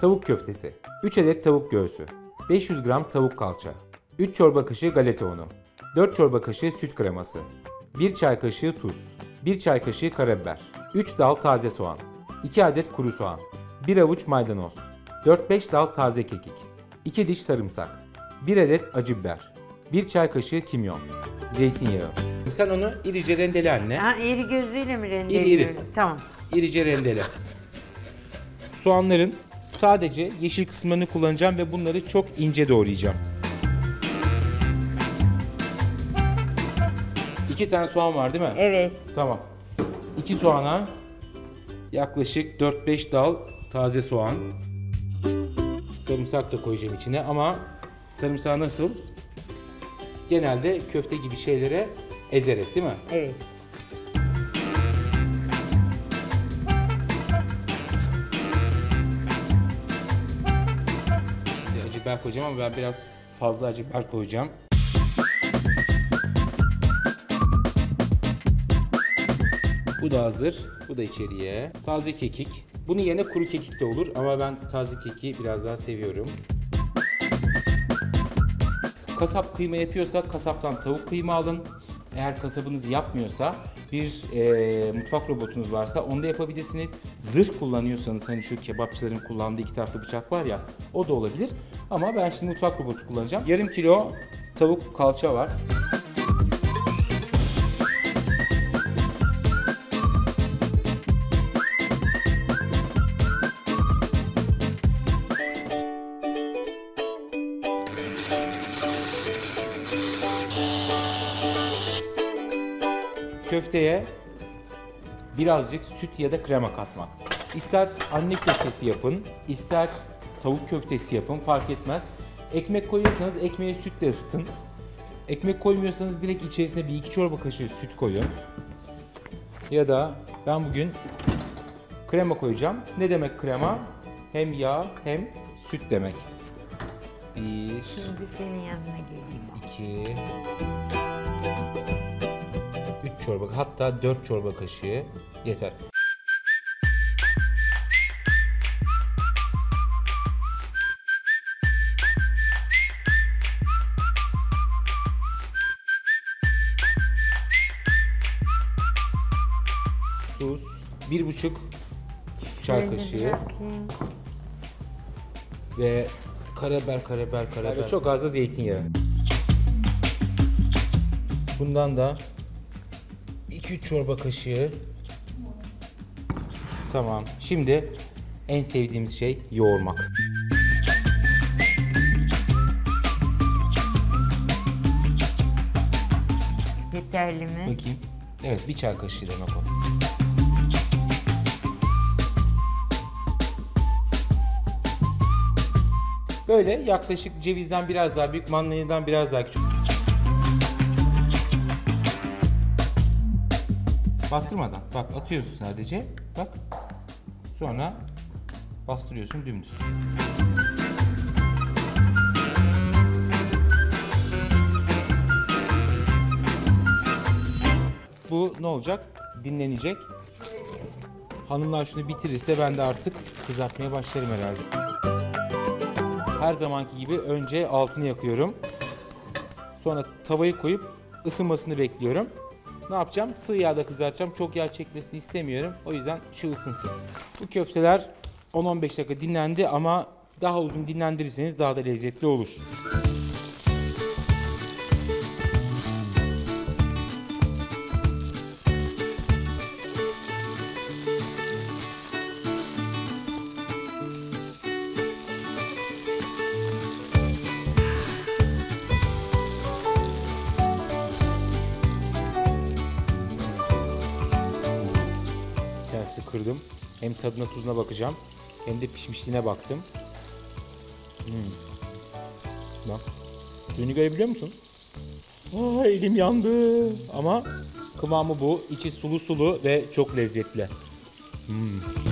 Tavuk köftesi. 3 adet tavuk göğsü. 500 gram tavuk kalça. 3 çorba kaşığı galeta unu. 4 çorba kaşığı süt kreması. 1 çay kaşığı tuz. 1 çay kaşığı karabiber. 3 dal taze soğan. 2 adet kuru soğan. 1 avuç maydanoz. 4-5 dal taze kekik. 2 diş sarımsak. 1 adet acı biber. 1 çay kaşığı kimyon. Zeytinyağı. Sen onu irice rendele anne. Ha iri gözüyle mi İri rendeliyorum? iri. Tamam. İrice rendele. Soğanların sadece yeşil kısımlarını kullanacağım ve bunları çok ince doğrayacağım. İki tane soğan var değil mi? Evet. Tamam. İki soğana yaklaşık 4-5 dal taze soğan. Sarımsak da koyacağım içine ama sarımsağı nasıl? Genelde köfte gibi şeylere ezerek değil mi? Evet. Biber koyacağım ama ben biraz fazla acı biber koyacağım. Bu da hazır. Bu da içeriye. Taze kekik. Bunun yerine kuru kekik de olur ama ben taze kekiği biraz daha seviyorum. Kasap kıyma yapıyorsa kasaptan tavuk kıyma alın. Eğer kasabınız yapmıyorsa bir e, mutfak robotunuz varsa onu da yapabilirsiniz. Zırh kullanıyorsanız hani şu kebapçıların kullandığı iki taraflı bıçak var ya o da olabilir. Ama ben şimdi mutfak robotu kullanacağım. Yarım kilo tavuk kalça var. Köfteye birazcık süt ya da krema katmak. İster anne köftesi yapın, ister tavuk köftesi yapın fark etmez. Ekmek koyuyorsanız ekmeği sütle ısıtın. Ekmek koymuyorsanız direkt içerisine bir iki çorba kaşığı süt koyun. Ya da ben bugün krema koyacağım. Ne demek krema? Hem yağ hem süt demek. Bir, Şimdi senin yanına geleyim. 2 3 çorba hatta 4 çorba kaşığı yeter. Tuz, bir buçuk çay kaşığı ve karabiber, karabiber, karabiber. çok az da zeytinyağı. Bundan da 2-3 çorba kaşığı. Tamam. Şimdi en sevdiğimiz şey yoğurmak. Yeterli mi? Bakayım. Evet, bir çay kaşığı demek o. Böyle yaklaşık cevizden biraz daha büyük, mandalinadan biraz daha küçük. Bastırmadan. Bak atıyorsun sadece. Bak. Sonra bastırıyorsun dümdüz. Bu ne olacak? Dinlenecek. Hanımlar şunu bitirirse ben de artık kızartmaya başlarım herhalde. Her zamanki gibi önce altını yakıyorum. Sonra tavayı koyup ısınmasını bekliyorum. Ne yapacağım? Sığ yağda kızartacağım. Çok yağ çekmesini istemiyorum. O yüzden şu ısınsın. Bu köfteler 10-15 dakika dinlendi ama daha uzun dinlendirirseniz daha da lezzetli olur. Kırdım. Hem tadına tuzuna bakacağım. Hem de pişmişliğine baktım. Hmm. Bak. Suyunu görebiliyor musun? Aa, elim yandı. Ama kıvamı bu. İçi sulu sulu ve çok lezzetli. Hmm.